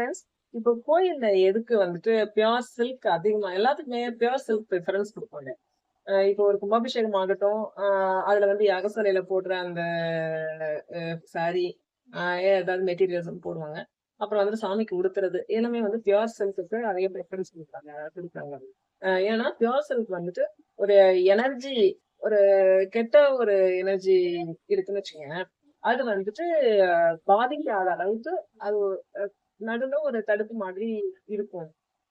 Friends இப்போ கோயில்ல எதுக்கு வந்துட்டு பியோர் சில்க் அதிகமா எல்லாத்துக்குமே பியோர் சில்க் ப்ரிஃபரன்ஸ் கொடுப்பாங்க. இப்போ ஒரு கும்பாபிஷேகம் ஆகட்டும் ஆஹ் அதுல வந்து யாகசாலையில போடுற அந்த சாரி ஏதாவது மெட்டீரியல்ஸ் போடுவாங்க. அப்புறம் வந்து சாமிக்கு உடுத்துறது எல்லாமே வந்து பியோர் சில்க்கு நிறைய ப்ரிஃபரன்ஸ் கொடுப்பாங்க கொடுக்குறாங்க. ஏன்னா பியோர் சில்க் வந்துட்டு ஒரு எனர்ஜி ஒரு கெட்ட ஒரு எனர்ஜி இருக்குன்னு வச்சுக்கோங்க. அது வந்துட்டு பாதிக்காத அளவுக்கு அது நடுவில் ஒரு தடுப்பு மாதிரி இருக்கும்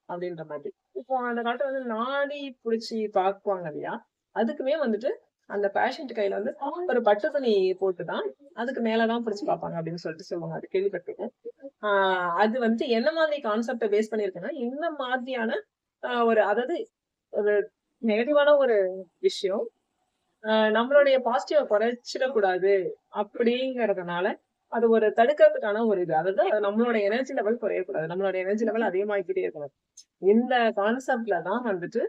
அப்படின்ற மாதிரி. இப்போ அந்த காலத்துல வந்து நாடி பிடிச்சி பார்ப்பாங்க இல்லையா? அதுக்குமே வந்துட்டு அந்த பேஷண்ட் கையில வந்து ஒரு பட்டு துணி போட்டுதான் அதுக்கு மேலதான் பிடிச்சி பார்ப்பாங்க அப்படின்னு சொல்லிட்டு சொல்லுவாங்க. அது கேள்விப்பட்டிருக்கேன். ஆஹ் அது வந்து என்ன மாதிரி கான்செப்டை பேஸ் பண்ணியிருக்குன்னா இந்த மாதிரியான ஆஹ் ஒரு அதாவது ஒரு நெகட்டிவான ஒரு விஷயம் ஆஹ் நம்மளுடைய பாசிட்டிவ குறைச்சிடக்கூடாது அப்படிங்கறதுனால அது ஒரு தடுக்கிறதுக்கான ஒரு இது. அதாவது நம்மளோட எனர்ஜி லெவல் குறையக்கூடாது. நம்மளோட எனர்ஜி லெவல் அதிகமாகிக்கிட்டே இருக்கணும். இந்த கான்செப்ட்ல தான் வந்துட்டு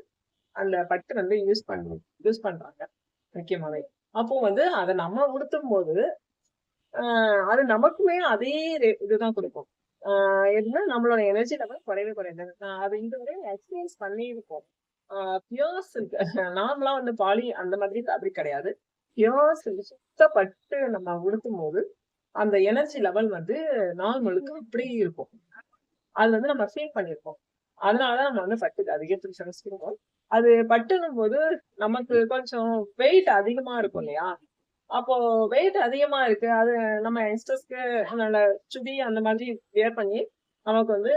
அந்த பட்டு வந்து யூஸ் பண்ண யூஸ் பண்றாங்க. முக்கியமாவே. அப்போ வந்து அதை நம்ம உடுத்தும் போது ஆஹ் அது நமக்குமே அதே ரே- இதுதான் கொடுக்கும். ஆஹ் நம்மளோட எனர்ஜி லெவல் குறையவே குறையாது அது இது வந்து எக்ஸ்பீரியன்ஸ் பண்ணியிருக்கோம். பியோர் சில்க் நார்மலா வந்து பாலி அந்த மாதிரி ஃபேப்ரிக் கிடையாது. பியோர் சில்க் சுத்த பட்டு நம்ம உடுத்தும் போது அந்த எனர்ஜி லெவல் வந்து நாள் முழுக்க இருக்கும். அது வந்து நம்ம ஃபீல் பண்ணியிருப்போம். அதனாலதான் நம்ம வந்து பட்டுக்கு அதிக ப்ரிஃபரன்ஸ் அது பட்டுனும் போது நமக்கு கொஞ்சம் வெயிட் அதிகமா இருக்கும் இல்லையா? அப்போ வெயிட் அதிகமா இருக்கு. அது நம்ம யங்ஸ்டர்ஸ்க்கு நல்ல சுடி அந்த மாதிரி வியர் பண்ணி நமக்கு வந்து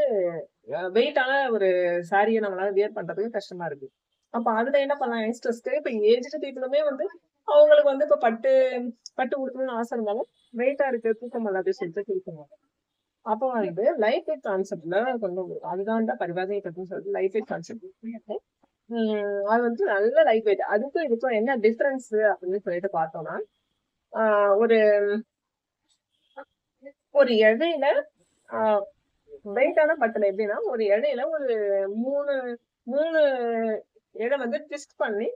வெயிட்டான ஒரு சாரியை நம்மளால வியர் பண்றதுக்கு கஷ்டமா இருக்கு. அப்ப அதுல என்ன பண்ணலாம்? யங்ஸ்டர்ஸ்க்கு இப்ப ஏஜ்டு பீப்புளுமே வந்து அவங்களுக்கு வந்து இப்ப பட்டு பட்டு உடுத்தணும்னு ஆசை இருந்தாலும் வெயிட்டா இருக்கு தூக்கம் இல்லாத சொல்லிட்டு ஃபீல் அப்போ வந்து லைஃப் வெயிட் கான்செப்ட்ல கொண்டு வரும் அதுதான் பரிவாதை பற்றி சொல்லிட்டு லைஃப் வெயிட் கான்செப்ட் அது வந்து நல்ல லைஃப் வெயிட் அதுக்கும் இதுக்கும் என்ன டிஃபரன்ஸ் அப்படின்னு சொல்லிட்டு பார்த்தோம்னா ஒரு ஒரு இடையில வெயிட்டான பட்டில் எப்படின்னா ஒரு இடையில ஒரு மூணு மூணு இடம் வந்து ட்விஸ்ட் பண்ணி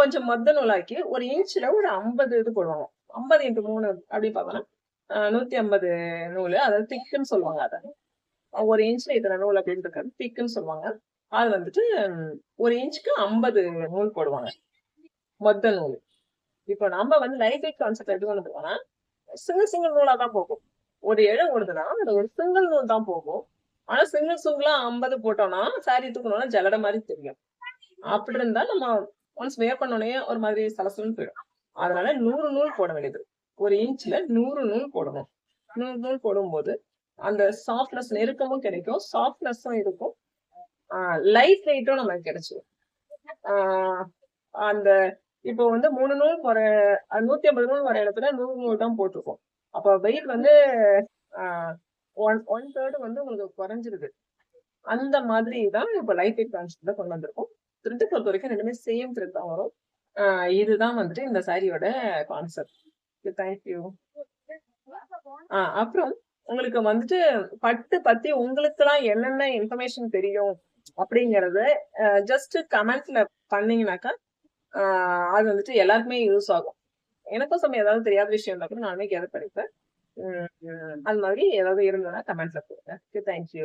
கொஞ்சம் மொத்த நூலாக்கி ஒரு இன்ச்சில் ஒரு ஐம்பது இது போடுவாங்க. ஐம்பது இன்ட்டு மூணு அப்படி பார்த்தோம்னா நூற்றி நூத்தி ஐம்பது நூல். அதாவது திக்குன்னு சொல்லுவாங்க அதை. ஒரு இன்ச்சில் இத்தனை நூல் அப்படின்னு இருக்காது. திக்குன்னு சொல்லுவாங்க. அது வந்துட்டு ஒரு இன்ச்சுக்கு ஐம்பது நூல் போடுவாங்க. மொத்த நூல். இப்போ நம்ம வந்து லைட் வெயிட் கான்செப்ட் எப்படி கொண்டு போனா சிங்கிள் சிங்கிள் நூலா தான் போகும். ஒரு இடம் ஓடுதுன்னா அது ஒரு சிங்கிள் நூல் தான் போகும். ஆனா சிங்கிள் சிங்கிளா ஐம்பது போட்டோம்னா சாரி தூக்கணும்னா ஜலட மாதிரி தெரியும். அப்படி இருந்தால் நம்ம ஒன்ஸ் வேர் பண்ணோடனே ஒரு மாதிரி சலசலன்னு போயிடும். அதனால நூறு நூல் போட வேண்டியது. ஒரு இன்ச்ல நூறு நூல் போடணும். நூறு நூல் போடும்போது அந்த சாஃப்ட்னஸ் நெருக்கமும் கிடைக்கும். சாஃப்ட்னஸும் இருக்கும். லைட் வெயிட்டும் நமக்கு கிடைச்சிடும் அந்த இப்போ வந்து மூணு நூல் போற நூத்தி ஐம்பது நூல் வர இடத்துல நூறு நூல் தான் போட்டிருக்கோம். அப்போ வெயிட் வந்து ஒன் ஒன் தேர்டு வந்து உங்களுக்கு குறைஞ்சிருது. அந்த மாதிரி தான் இப்போ லைட் வெயிட் கான்செப்ட்ல கொண்டு வந்திருக்கோம். த்ரெட்டு பொறுத்த வரைக்கும் ரெண்டுமே சேம் த்ரெட் தான் வரும். இதுதான் வந்துட்டு இந்த சாரியோட கான்செப்ட் தேங்க்யூ ஆஹ் அப்புறம் உங்களுக்கு வந்துட்டு பட்டு பத்தி உங்களுக்குலாம் என்னென்ன இன்ஃபர்மேஷன் தெரியும் அப்படிங்கறத ஜஸ்ட் கமெண்ட்ல பண்ணீங்கன்னாக்கா அது வந்துட்டு எல்லாருக்குமே யூஸ் ஆகும். எனக்கும் சமயம் ஏதாவது தெரியாத விஷயம் இருந்தா கூட நானுமே கேதர் பண்ணிப்பேன். அது மாதிரி ஏதாவது இருந்ததுன்னா கமெண்ட்ல போடுங்க. தேங்க்யூ